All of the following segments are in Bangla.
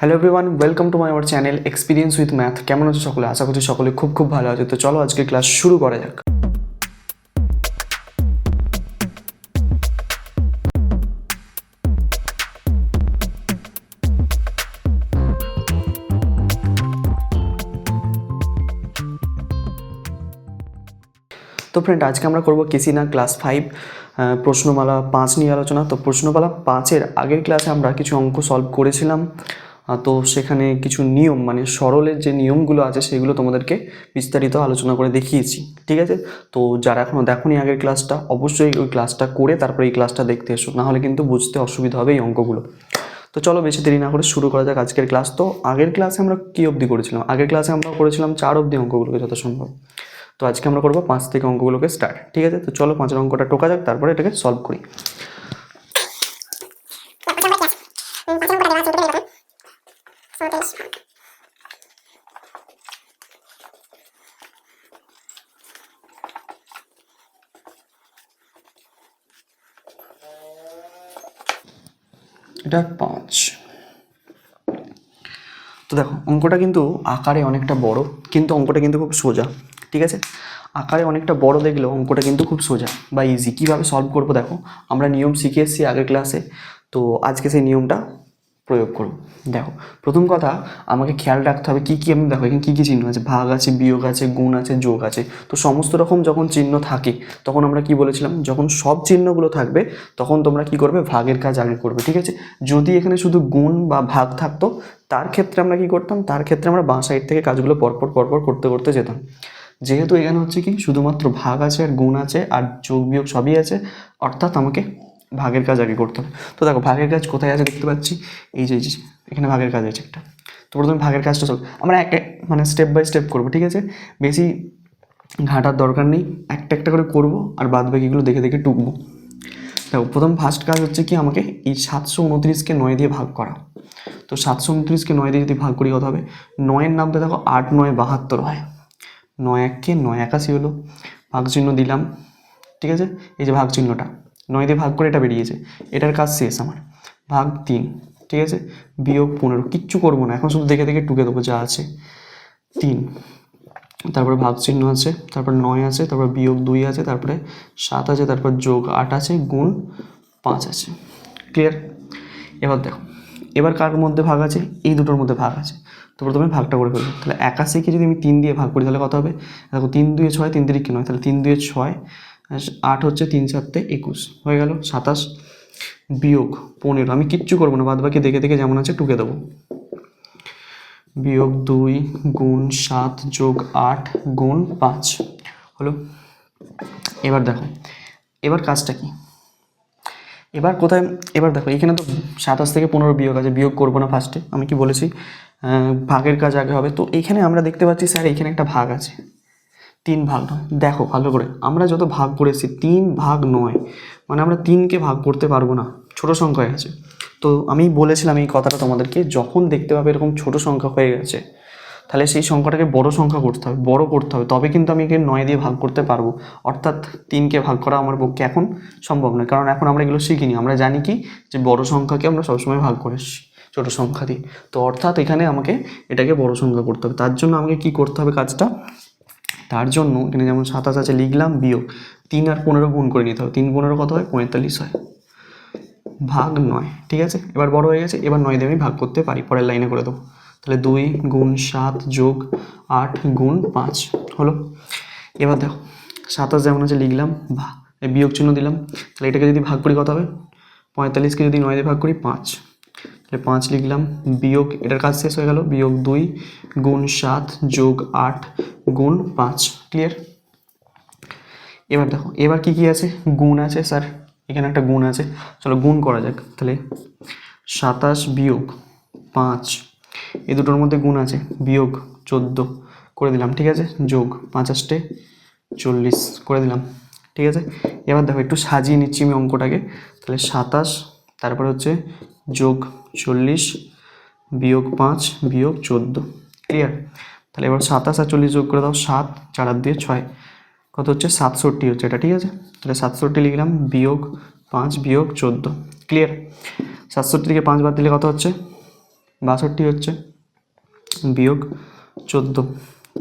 Hello everyone welcome to my our channel experience with math কেমন আছে সকলে? আশা করছি সকলে খুব খুব ভালো আছে। তো চলো আজকে ক্লাস শুরু করা যাক। তো ফ্রেন্ড আজকে আমরা করব কেসিনা ক্লাস ফাইভ প্রশ্নমালা পাঁচ নিয়ে আলোচনা। তো প্রশ্নমালা পাঁচের আগের ক্লাসে আমরা কিছু অঙ্ক সলভ করেছিলাম। তো সেখানে কিছু নিয়ম মানে সরলের যে নিয়মগুলো আছে সেগুলো তোমাদেরকে বিস্তারিত আলোচনা করে দেখিয়েছি, ঠিক আছে? তো যারা এখনও দেখোনি আগের ক্লাসটা, অবশ্যই ওই ক্লাসটা করে তারপরে এই ক্লাসটা দেখতে এসো নাহলে কিন্তু বুঝতে অসুবিধা হবে এই অঙ্কগুলো। তো চলো বেশি দেরি না করে শুরু করা যাক আজকের ক্লাস। তো আগের ক্লাসে আমরা কী অবধি করেছিলাম? আগের ক্লাসে আমরা করেছিলাম চার অবধি অঙ্কগুলোকে যত সম্ভব তো আজকে আমরা করব পাঁচ থেকে অঙ্কগুলোকে স্টার্ট ঠিক আছে? তো চলো পাঁচের অঙ্কটা টোকা যাক, তারপরে এটাকে সলভ করি। এটা পাঁচ। তো দেখো, অঙ্কটা কিন্তু আকারে অনেকটা বড়, কিন্তু অঙ্কটা কিন্তু খুব সোজা, ঠিক আছে? আকারে অনেকটা বড় দেখলেও অঙ্কটা কিন্তু খুব সোজা বা ইজি কীভাবে সলভ করব দেখো? আমরা নিয়ম শিখে এসেছি আগের ক্লাসে তো আজকে সেই নিয়মটা প্রয়োগ করব দেখো, প্রথম কথা, আমাকে খেয়াল রাখতে হবে কী কী আমি, দেখো, এখানে কী কী চিহ্ন আছে? ভাগ আছে, বিয়োগ আছে, গুণ আছে, যোগ আছে। তো সমস্ত রকম যখন চিহ্ন থাকে, তখন আমরা কি বলেছিলাম? যখন সব চিহ্নগুলো থাকবে, তখন তোমরা কি করবে? ভাগের কাজ আগে করবে, ঠিক আছে? যদি এখানে শুধু গুণ বা ভাগ থাকতো, তার ক্ষেত্রে আমরা কি করতাম? তার ক্ষেত্রে আমরা বাঁ সাইড থেকে কাজগুলো পরপর পরপর করতে করতে যেতাম। যেহেতু এখানে হচ্ছে কি? শুধুমাত্র ভাগ আছে আর গুণ আছে আর যোগ, বিয়োগ সবই আছে, অর্থাৎ আমাকে ভাগের কাজ আগে করতে হবে। তো দেখো, ভাগের কাজ কোথায় আছে দেখতে পাচ্ছি? এই যে এখানে ভাগের কাজ আছে একটা। তো প্রথমে ভাগের কাজটা চল। আমরা এক মানে স্টেপ বাই স্টেপ করব, ঠিক আছে? বেশি ঘাটার দরকার নেই। একটা একটা করে করব আর বাদ বাকিগুলো দেখে দেখে টুকবো। দেখো, প্রথম ফার্স্ট কাজ হচ্ছে কি, আমাকে এই সাতশো উনত্রিশকে নয় দিয়ে ভাগ করা। তো সাতশো উনত্রিশকে নয় দিয়ে যদি ভাগ করি কত হবে? নয়ের নামটা দেখো, আট নয় বাহাত্তর হয়। নয় এককে নয় একাশি হলো। ভাগ চিহ্ন দিলাম, ঠিক আছে? এই যে ভাগ চিহ্নটা নয় দিয়ে ভাগ করে এটা বেরিয়েছে। এটার কাজ শেষ আমার। ভাগ তিন, ঠিক আছে? বিয়োগ পনেরো, কিচ্ছু করব না। এখন শুধু দেখে দেখে টুকে দেবো যা আছে। তিন, তারপরে ভাগ চিহ্ন আছে, তারপর নয় আছে, তারপর বিয়োগ দুই আছে, তারপরে সাত আছে, তারপর যোগ আট আছে, গুণ পাঁচ আছে। ক্লিয়ার এবার দেখো, এবার কার মধ্যে ভাগ আছে? এই দুটোর মধ্যে ভাগ আছে। তো প্রথমে ভাগটা করে ফেলব। তাহলে একাশিকে যদি আমি তিন দিয়ে ভাগ করি, তাহলে কত হবে? দেখো তিন দুয়ে ছয়, তিন তিরিকে নয়, তাহলে তিন দুয়ে ছয় আট হচ্ছে তিন সাতে একুশ। হয়ে গেল সাতাশ বিয়োগ পনেরো। আমি কিচ্ছু করব না বাদ বাকি দেখে দেখে যেমন আছে টুকে দেবো। বিয়োগ দুই গুণ সাত যোগ আট গুণ পাঁচ। হলো? এবার দেখো, এবার কাজটা কি? এবার কোথায়, এবার দেখো, এখানে তো সাতাশ থেকে পনেরো বিয়োগ আছে, বিয়োগ করব না ফার্স্টে আমি কি বলেছি? ভাগের কাজ আগে হবে। তো এখানে আমরা দেখতে পাচ্ছি, স্যার, এখানে একটা ভাগ আছে। তিন ভাগ। নয় দেখো ভালো করে। আমরা যত ভাগ করেছি, তিন ভাগ নয়। মানে আমরা তিনকে ভাগ করতে পারব না। ছোট সংখ্যায় আছে। তো আমি বলেছিলাম এই কথাটা তোমাদেরকে, যখন দেখতে পাবে এরকম ছোট সংখ্যা হয়ে গেছে, তাহলে সেই সংখ্যাটাকে বড় সংখ্যা করতে হবে, বড় করতে হবে। তবে কিন্তু আমি একে নয় দিয়ে ভাগ করতে পারব। অর্থাৎ তিনকে ভাগ করা আমার পক্ষে এখন সম্ভব নয়। কারণ এখন আমরা এগুলো শিখিনি। আমরা জানি কি? যে বড় সংখ্যাকে আমরা সবসময় ভাগ করে ছোটো সংখ্যা দিয়ে। তো অর্থাৎ এখানে আমাকে এটাকে বড় সংখ্যা করতে হবে। তার জন্য আমাকে কি করতে হবে কাজটা? তার জন্য এখানে যেমন সাতাশ আছে, লিখলাম বিয়োগ। তিন আর পনেরো গুণ করে নিতে হবে। তিন পনেরো কত হয়? পঁয়তাল্লিশ হয়। ভাগ নয়, ঠিক আছে? এবার বড় হয়ে গেছে, এবার নয় দিয়ে আমি ভাগ করতে পারি, পরের লাইনে করে দেবো। তাহলে দুই গুণ সাত যোগ আট গুণ পাঁচ, হলো? এবার দেখো, সাতাশ যেমন আছে, লিখলাম ভা এই বিয়োগ চিহ্ন দিলাম। তাহলে এটাকে যদি ভাগ করি কত হবে? পঁয়তাল্লিশকে যদি নয় দিয়ে ভাগ করি, পাঁচ। তাহলে পাঁচ লিখলাম। বিয়োগ, এটার কাজ শেষ হয়ে গেল। বিয়োগ দুই গুণ সাত যোগ আট গুণ পাঁচ। ক্লিয়ার এবার দেখো, এবার কি কি আছে? গুণ আছে, স্যার। এখানে একটা গুণ আছে। চলো গুণ করা যাক। তাহলে সাতাশ বিয়োগ পাঁচ, এই দুটোর মধ্যে গুণ আছে। বিয়োগ চোদ্দ করে দিলাম, ঠিক আছে? যোগ পাঁচাশটে চল্লিশ করে দিলাম, ঠিক আছে? এবার দেখো, একটু সাজিয়ে নিচ্ছি আমি অঙ্কটাকে। তাহলে সাতাশ তারপরে হচ্ছে যোগ চল্লিশ বিয়োগ পাঁচ, বিয়োগ চোদ্দ। ক্লিয়ার তাহলে এবার সাতাশ আর চল্লিশ যোগ করে দাও সাত, চার দিয়ে ছয়। কত হচ্ছে? সাতষট্টি হচ্ছে এটা, ঠিক আছে? তাহলে সাতষট্টি লিখলাম, বিয়োগ পাঁচ, বিয়োগ চোদ্দ। ক্লিয়ার সাতষট্টি থেকে পাঁচ বাদ দিলে কত হচ্ছে? বাষট্টি হচ্ছে, বিয়োগ চোদ্দ।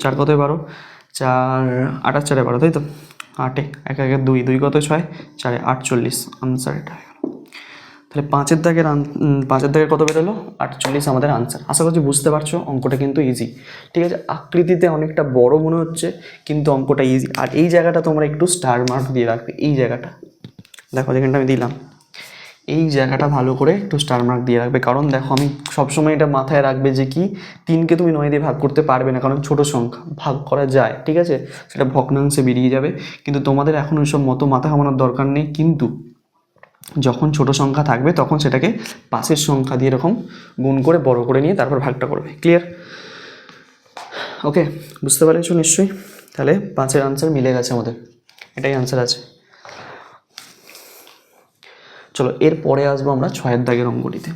চার কতয় বারো। চার আটাশ চারে বারো, তাই তো? আটে। এক, একে, দুই। দুই কত ছয়। চারে আটচল্লিশ। আনসার এটা। তাহলে পাঁচের দাগের পাঁচের দাগের কত বেরোলো? আটচল্লিশ আমাদের আনসার আশা করছি বুঝতে পারছ, অঙ্কটা কিন্তু ইজি ঠিক আছে, আকৃতিতে অনেকটা বড় মনে হচ্ছে, কিন্তু অঙ্কটা ইজি আর এই জায়গাটা তোমরা একটু স্টার মার্ক দিয়ে রাখবে, এই জায়গাটা। দেখো, যেখানটা আমি দিলাম। এই জায়গাটা ভালো করে একটু স্টার মার্ক দিয়ে রাখবে। কারণ দেখো, আমি সবসময় এটা মাথায় রাখবে যে কি, তিনকে তুমি নয় দিয়ে ভাগ করতে পারবে না, কারণ ছোট সংখ্যা, ভাগ করা যায়, ঠিক আছে? সেটা ভগ্নাংশে বেরিয়ে যাবে। কিন্তু তোমাদের এখন ওইসব মতো মাথা ঘামানোর দরকার নেই, কিন্তু যখন ছোট সংখ্যা থাকবে, তখন সেটাকে পাশের সংখ্যা দিয়ে এরকম গুণ করে, বড় করে নিয়ে তারপর ভাগটা করবে। ক্লিয়ার ওকে বুঝতে পেরেছ নিশ্চয়ই? তাহলে পাঁচের আনসার মিলে গেছে আমাদের। এটাই আনসার আছে। চলো, এরপরে আসব আমরা ছয়ের দাগের অঙ্কটিতে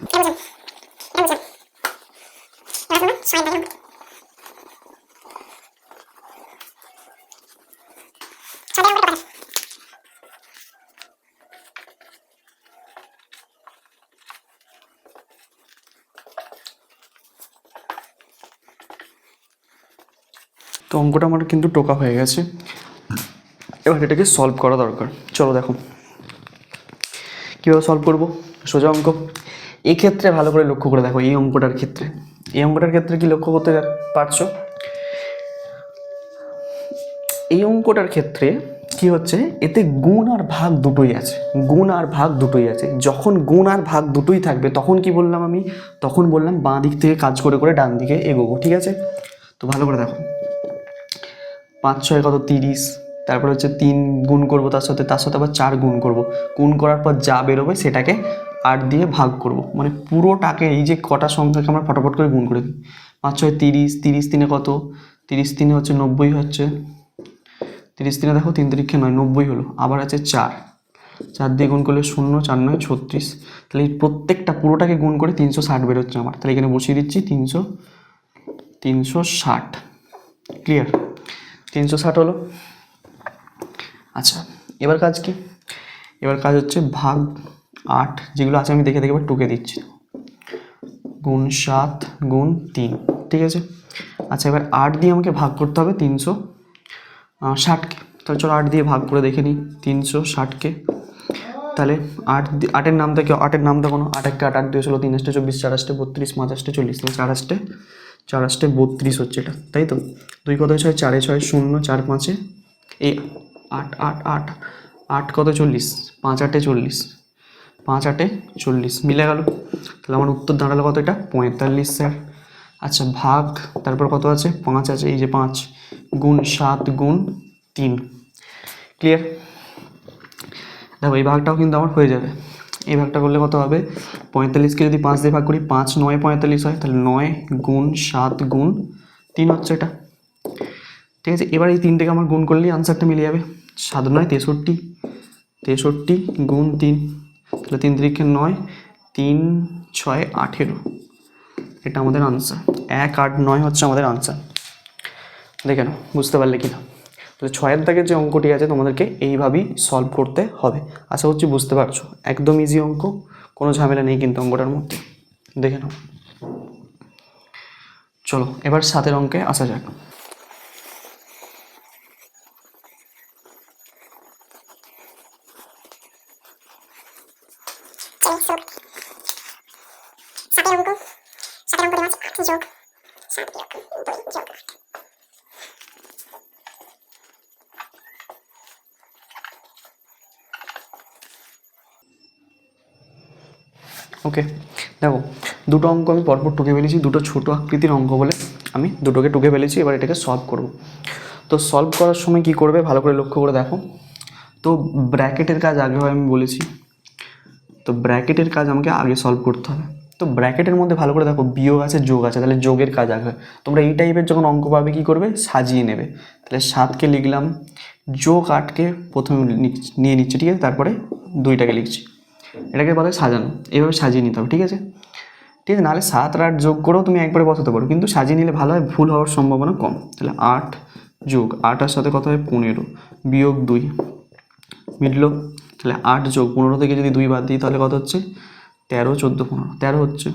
তো অঙ্কটা আমার কিন্তু টোকা হয়ে গেছে। এবার এটাকে সলভ করা দরকার। চলো দেখো। কীভাবে সলভ করব? সোজা অঙ্ক। এক্ষেত্রে ভালো করে লক্ষ্য করে দেখো, এই অঙ্কটার ক্ষেত্রে। এই অঙ্কটার ক্ষেত্রে কি লক্ষ্য করতে পারছ? এই অঙ্কটার ক্ষেত্রে কি হচ্ছে, এতে গুণ আর ভাগ দুটোই আছে। গুণ আর ভাগ দুটোই আছে। যখন গুণ আর ভাগ দুটোই থাকবে, তখন কি বললাম আমি? তখন বললাম বাঁ দিক থেকে কাজ করে করে ডান দিকে এগোবো, ঠিক আছে? তো ভালো করে দেখো। পাঁচ, ছয়, কত তিরিশ, তারপরে হচ্ছে তিন গুণ করব, তার সাথে তার সাথে আবার চার গুণ করব। গুণ করার পর যা বেরোবে সেটাকে আট দিয়ে ভাগ করব। মানে পুরোটাকে এই যে কটা সংখ্যাকে আমরা ফটাফট করে গুণ করে দিই। পাঁচ, ছয়, তিরিশ তিরিশ তিনে কত? তিরিশ তিনে হচ্ছে নব্বই হচ্ছে, তিরিশ তিনে দেখো তিন তারিখে নয়, নব্বই হলো। আবার আছে চার। চার দিয়ে গুণ করলে শূন্য, চার নয়, ছত্রিশ। তাহলে এই প্রত্যেকটা পুরোটাকে গুণ করে তিনশো ষাট বেরোচ্ছে আমার। তাহলে এখানে বসিয়ে দিচ্ছি তিনশো তিনশো ষাট। ক্লিয়ার তিনশো ষাট হলো। আচ্ছা। এবার কাজ কি? এবার কাজ হচ্ছে ভাগ আট যেগুলো আছে আমি দেখে দেখে এবার টুকে দিচ্ছি। গুণ সাত গুণ তিন ঠিক আছে? আচ্ছা এবার আট দিয়ে আমাকে ভাগ করতে হবে তিনশো ষাটকে। তাহলে চলো আট দিয়ে ভাগ করে দেখে নিই তিনশো ষাটকে। তাহলে আট আটের নাম থেকে আটের নাম দেখো আট একটা আট আট দিয়ে ষোলো তিন আষ্টে চব্বিশ চার আষ্টে বত্রিশ পাঁচ আষ্টে চল্লিশ তাহলে চার আষ্টে চার আষ্টে বত্রিশ হচ্ছে এটা, তাই তো? দুই কত ছয়? চারে ছয়, শূন্য, চার পাঁচে এই আট আট আট আট কত চল্লিশ? পাঁচ আটে চল্লিশ, পাঁচ আটে চল্লিশ, মিলে গেল। তাহলে আমার উত্তর দাঁড়াল কত এটা? পঁয়তাল্লিশ, স্যার। আচ্ছা ভাগ, তারপর কত আছে? পাঁচ আছে, এই যে পাঁচ, গুণ সাত গুণ তিন। ক্লিয়ার দেখো, এই ভাগটাও কিন্তু আমার হয়ে যাবে। এই ভাগটা করলে কত হবে? পঁয়তাল্লিশকে যদি পাঁচ দিয়ে ভাগ করি, পাঁচ নয় পঁয়তাল্লিশ হয়, তাহলে নয় গুণ সাত গুণ তিন হচ্ছে এটা। ঠিক আছে, এবার এই তিনটেকে আমার গুণ করলেই আনসারটা মিলে যাবে। সাত নয়, তেষট্টি। তেষট্টি গুণ তিন, তাহলে তিন তিরিখে নয়, তিন ছয় আঠেরো। এটা আমাদের আনসার এক আট নয় হচ্ছে আমাদের আনসার দেখে বুঝতে পারলে কি না তাহলে ছয়ের দাগের যে অঙ্কটি আছে তোমাদেরকে এইভাবেই সলভ করতে হবে। আশা করছি বুঝতে পারছ। একদম ইজি অঙ্ক, কোনো ঝামেলা নেই কিন্তু অঙ্কটার মধ্যে। দেখে নাও। চলো, এবার সাতের অঙ্কে আসা যাক সাতের অঙ্ক সাতের অঙ্ক দেওয়া আছে আট যোগ সাত বিয়োগ দুই যোগ আট ওকে দেখো, দুটো অঙ্ক আমি পরপর টুকে ফেলেছি, দুটো ছোটো আকৃতির অঙ্ক বলে আমি দুটোকে টুকে ফেলেছি, এবার এটাকে সলভ করব। তো সলভ করার সময় কি করবে? ভালো করে লক্ষ্য করে দেখো। তো ব্র্যাকেটের কাজ আগে হয় আমি বলেছি। তো ব্র্যাকেটের কাজ আমাকে আগে সলভ করতে হবে। তো ব্র্যাকেটের মধ্যে ভালো করে দেখো, বিয়োগ আছে, যোগ আছে, তাহলে যোগের কাজ আগে। তোমরা এই টাইপের যখন অঙ্ক পাবে, কী করবে? সাজিয়ে নেবে। তাহলে সাতকে লিখলাম, যোগ আটকে প্রথমে নিয়ে নিচ্ছি, ঠিক আছে? তারপরে দুইটাকে লিখছি। এটাকে বলে সাজানো। এইভাবে সাজিয়ে নিতে হবে, ঠিক আছে? ঠিক আছে, নাহলে সাত আর আট যোগ করেও তুমি একবারে বসাতে পারো। কিন্তু সাজিয়ে নিলে ভালো হয়, ভুল হওয়ার সম্ভাবনা কম। তাহলে আট যোগ আটার সাথে কত হয়? পনেরো। বিয়োগ দুই। মিটলো? তাহলে আট যোগ পনেরো থেকে যদি দুই বাদ দিই, তাহলে কত হচ্ছে? তেরো, চোদ্দ, পনেরো। তেরো হচ্ছে।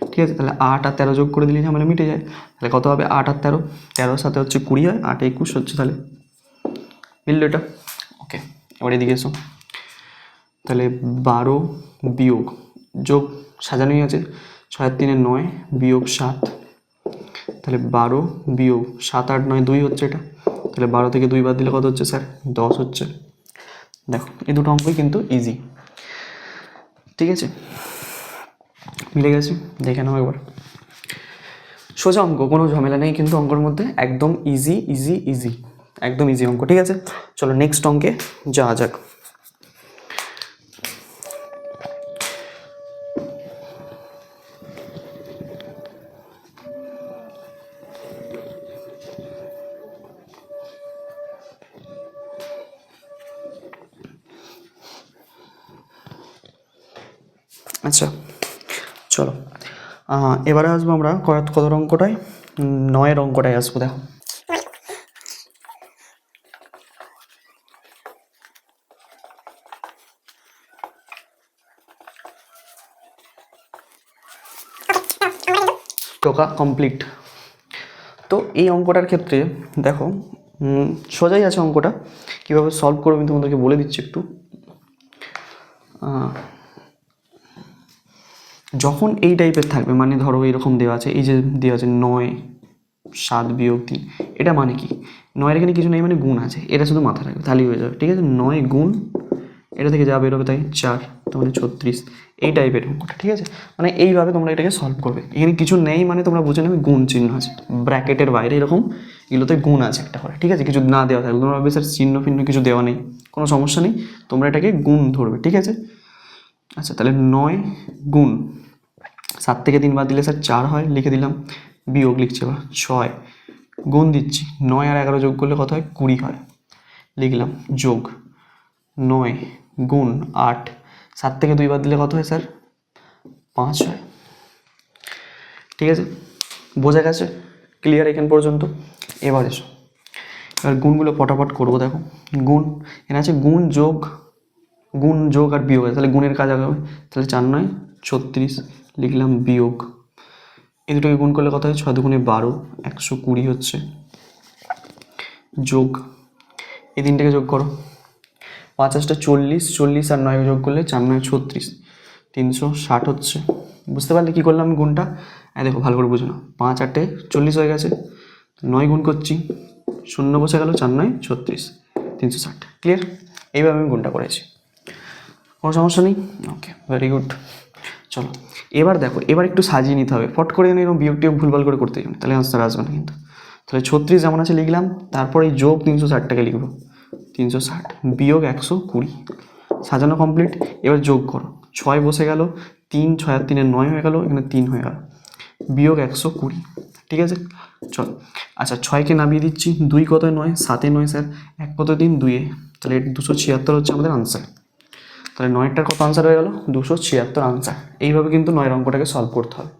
ঠিক ঠিক আছে, তাহলে আট আর তেরো যোগ করে দিলে ঝামেলা মিটে যায়। তাহলে কত হবে? আট আর তেরো। তেরোর সাথে হচ্ছে কুড়ি হয়, আট একুশ হচ্ছে তাহলে। মিললো এটা? ওকে, এবার এদিকে এসো। তাহলে বারো বিয়োগ যোগ সাজানোই আছে, ছয় তিনে নয় বিয়োগ সাত। তাহলে বারো বিয়োগ সাত, আট, নয়, দুই হচ্ছে এটা। তাহলে বারো থেকে দুই বাদ দিলে কত হচ্ছে স্যার? দশ হচ্ছে। দেখো, এই দুটো অঙ্কই কিন্তু ইজি ঠিক আছে? মিলে গেছে? দেখে নাও একবার। সোজা অঙ্ক, কোনো ঝামেলা নেই কিন্তু অঙ্কর মধ্যে। একদম ইজি ইজি ইজি একদম ইজি অঙ্ক, ঠিক আছে? চলো নেক্সট অঙ্কে যাওয়া যাক। আচ্ছা চলো। এবারে আসব আমরা কত কত অঙ্কটায়। নয়ের অঙ্কটায় আসব, দেখো। টোকা কমপ্লিট। তো এই অঙ্কটার ক্ষেত্রে, দেখো সোজাই আছে অঙ্কটা। কীভাবে সলভ করব আমি তোমাদেরকে বলে দিচ্ছি একটু। যখন এই টাইপের থাকবে মানে ধরো এরকম দেওয়া আছে, এই যে দেওয়া আছে নয়, সাত বিয়োগ তিন, এটা মানে কি? নয়ের এখানে কিছু নেই মানে গুণ আছে, এটা শুধু মাথা রাখবে, তাহলেই হয়ে যাবে, ঠিক আছে? নয় গুণ, এটা থেকে যা বেরোবে তাই চার মানে ছত্রিশ, এই টাইপের অঙ্কটা, ঠিক আছে? মানে এইভাবে তোমরা এটাকে সলভ করবে, এখানে কিছু নেই মানে তোমরা বুঝে নেবে গুণ চিহ্ন আছে ব্র্যাকেটের বাইরে এরকম এগুলোতে গুণ আছে একটা করে, ঠিক আছে? কিছু না দেওয়া থাকবে তোমরা ভাববে, স্যার, চিহ্ন ফিহ্ন কিছু দেওয়া নেই, কোনো সমস্যা নেই। তোমরা এটাকে গুণ ধরবে, ঠিক আছে? আচ্ছা তাহলে নয় গুণ। সাত থেকে তিন বাদ দিলে স্যার চার হয়, লিখে দিলাম। বিয়োগ লিখছে এবার ছয়। গুণ দিচ্ছি। নয় আর এগারো যোগ করলে কত হয়? কুড়ি হয়। লিখলাম যোগ। নয় গুণ আট। সাত থেকে দুই বাদ দিলে কত হয় স্যার? পাঁচ হয়। ঠিক আছে? বোঝা গেছে? ক্লিয়ার এখান পর্যন্ত? এবার এসো। এবার গুণগুলো পটাপট করব, দেখো। গুণ, এখানে আছে গুণ যোগ গুণ যোগ আর বিয়োগ আছে। তাহলে গুণের কাজ হবে। তাহলে চার নয়, ছত্রিশ, লিখলাম বিয়োগ। এই দুটোকে গুণ করলে কত হয়? ছয় দুগুণে বারো, একশো কুড়ি হচ্ছে। যোগ। এই তিনটাকে যোগ করো। পাঁচাশটা চল্লিশ চল্লিশ আর নয় যোগ করলে চার নয়, ছত্রিশ। তিনশো ষাট হচ্ছে। বুঝতে পারলে কী করলাম গুণটা? হ্যাঁ দেখো, ভালো করে বুঝো না পাঁচ আটে চল্লিশ হয়ে গেছে। নয় গুণ করছি। শূন্য বসে গেল, চার নয়, ছত্রিশ। তিনশো ষাট। ক্লিয়ার এইভাবে আমি গুণটা করেছি। কোনো সমস্যা নেই? ওকে ভেরি গুড চলো এবার দেখো এবার একটু সাজিয়ে নিতে হবে। ফট করে এরকম বিয়োগ টিয়োগ ভুলভাল করে করতে যাবেন তাহলে আনসার আসবে না কিন্তু। তাহলে ছত্রিশ যেমন আছে লিখলাম তারপর এই যোগ তিনশো ষাটটাকে লিখব। তিনশো ষাট বিয়োগ একশো কুড়ি। সাজানো কমপ্লিট এবার যোগ করো। ছয় বসে গেল তিন ছয় আর তিনের নয় হয়ে গেল এখানে তিন হয়ে গেল। বিয়োগ একশো কুড়ি ঠিক আছে? চল আচ্ছা ছয়কে নামিয়ে দিচ্ছি। দুই কত নয়? সাতে নয় স্যার। এক কত দিন দুইয়ে। তাহলে দুশো ছিয়াত্তর হচ্ছে আমাদের আনসার তাহলে নয়টার কত আনসার হয়ে গেল? দুশো ছিয়াত্তর আনসার এইভাবে কিন্তু নয়ের অঙ্কটাকে সলভ করতে হবে।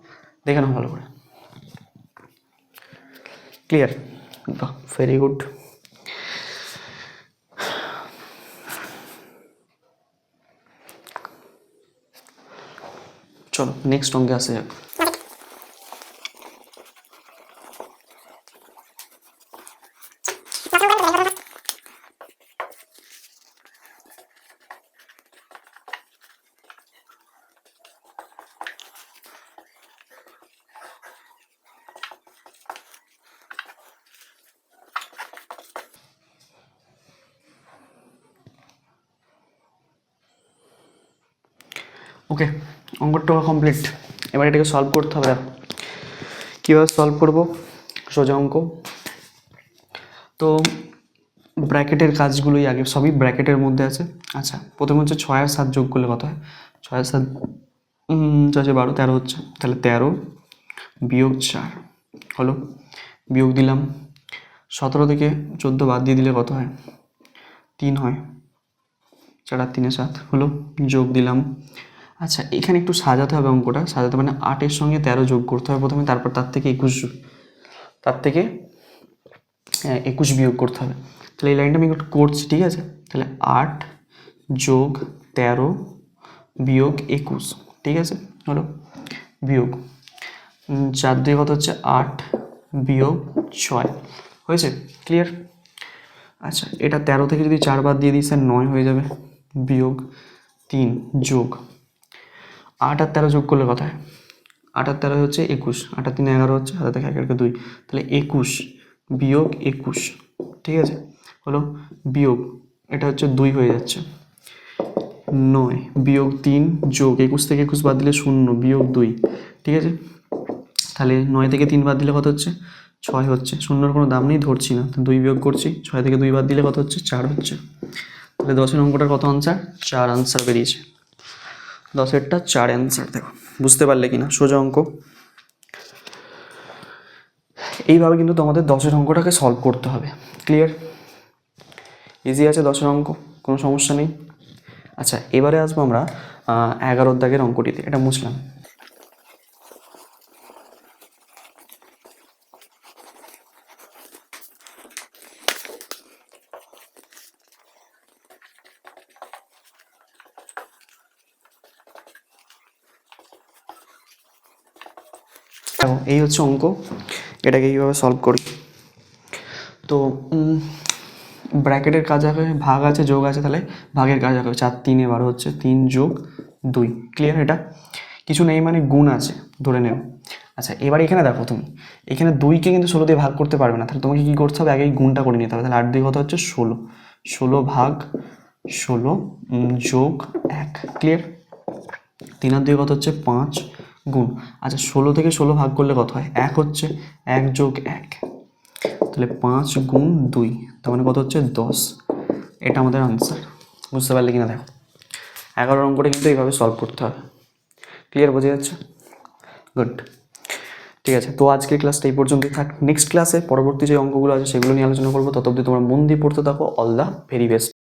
দেখে নাও ভালো করে। ক্লিয়ার বাহ ভেরি গুড চলো নেক্সট অঙ্কে আসে যাক। ওকে অঙ্কটা কমপ্লিট এবার এটাকে সলভ করতে হবে, দেখো। কীভাবে সলভ করব? সোজা অঙ্ক। তো ব্র্যাকেটের কাজগুলোই আগে, সবই ব্র্যাকেটের মধ্যে আছে। আচ্ছা প্রথমে হচ্ছে ছয় আর সাত যোগ করলে কত হয়? ছয় আর সাত ছয় বারো, তেরো হচ্ছে, তাহলে তেরো বিয়োগ চার, হলো? বিয়োগ দিলাম। সতেরো থেকে চোদ্দ বাদ দিয়ে দিলে কত হয়? তিন হয়। চার আর তিনে সাত, হলো? যোগ দিলাম। আচ্ছা এখানে একটু সাজাতে হবে অঙ্কটা। সাজাতে মানে আটের সঙ্গে তেরো যোগ করতে হবে প্রথমে, তারপর তার থেকে একুশ তার থেকে একুশ বিয়োগ করতে হবে। তাহলে এই লাইনটা আমি একটু করছি, ঠিক আছে? তাহলে আট যোগ তেরো বিয়োগ একুশ, ঠিক আছে? হলো বিয়োগ। চার দুই কত হচ্ছে? আট বিয়োগ ছয়। হয়েছে? ক্লিয়ার আচ্ছা এটা তেরো থেকে যদি চার বাদ দিয়ে দিই স্যার নয় হয়ে যাবে। বিয়োগ তিন যোগ আট আর তেরো যোগ করলে কথায়? আট আর তেরো হচ্ছে একুশ। আট আর তিন এগারো হচ্ছে, হাতে থেকে এগারোকে দুই। তাহলে একুশ বিয়োগ একুশ, ঠিক আছে? হলো বিয়োগ, এটা হচ্ছে দুই হয়ে যাচ্ছে। নয় বিয়োগ তিন যোগ একুশ থেকে একুশ বাদ দিলে শূন্য, বিয়োগ দুই, ঠিক আছে? তাহলে নয় থেকে তিন বাদ দিলে কত হচ্ছে? ছয় হচ্ছে। শূন্যর কোনো দাম নেই, ধরছি না। দুই বিয়োগ করছি, ছয় থেকে দুই বাদ দিলে কত হচ্ছে? চার হচ্ছে। তাহলে দশের অঙ্কটার কত আনসার চার আনসার বেরিয়েছে। দশেরটা চার অ্যান্সার দেখো বুঝতে পারলে কি না সোজা অঙ্ক। এইভাবে কিন্তু তোমাদের দশের অঙ্কটাকে সলভ করতে হবে ক্লিয়ার ইজি আছে দশের অঙ্ক কোনো সমস্যা নেই। আচ্ছা এবারে আসব আমরা এগারো এগারোর দাগের অঙ্কটিতে এটা মুছলাম। দেখো, এই হচ্ছে অঙ্ক। এটাকে কীভাবে সলভ করি? তো ব্র্যাকেটের কাজ হবে ভাগ আছে, যোগ আছে, তাহলে ভাগের কাজ হবে চার, তিনে বারো হচ্ছে তিন যোগ দুই। ক্লিয়ার এটা? কিছু নেই মানে গুণ আছে, ধরে নেব আচ্ছা এবার এখানে দেখো তুমি, এখানে দুইকে কিন্তু ষোলো দিয়ে ভাগ করতে পারবে না, তাহলে তোমাকে কী করতে হবে? আগেই গুণটা করে নিতে হবে, তাহলে আট দুই কত হচ্ছে? ষোলো। ষোলো ভাগ ষোলো যোগ এক ক্লিয়ার তিন আর দুই কত হচ্ছে? পাঁচ। গুণ। আচ্ছা ষোলো থেকে ষোলো ভাগ করলে কত হয়? এক হচ্ছে এক যোগ এক। তাহলে পাঁচ গুণ দুই, তার মানে কত হচ্ছে? দশ। এটা আমাদের আনসার বুঝতে পারলে কিনা দেখো। এগারো অঙ্কটা কিন্তু এইভাবে সলভ করতে হবে। ক্লিয়ার বোঝা যাচ্ছে? গুড ঠিক আছে, তো আজকের ক্লাসটা এই পর্যন্তই থাক। নেক্সট ক্লাসে পরবর্তী যে অঙ্কগুলো আছে সেগুলো নিয়ে আলোচনা করব। তত অব্দি তোমরা মন দিয়ে পড়তে থাকো। All the very best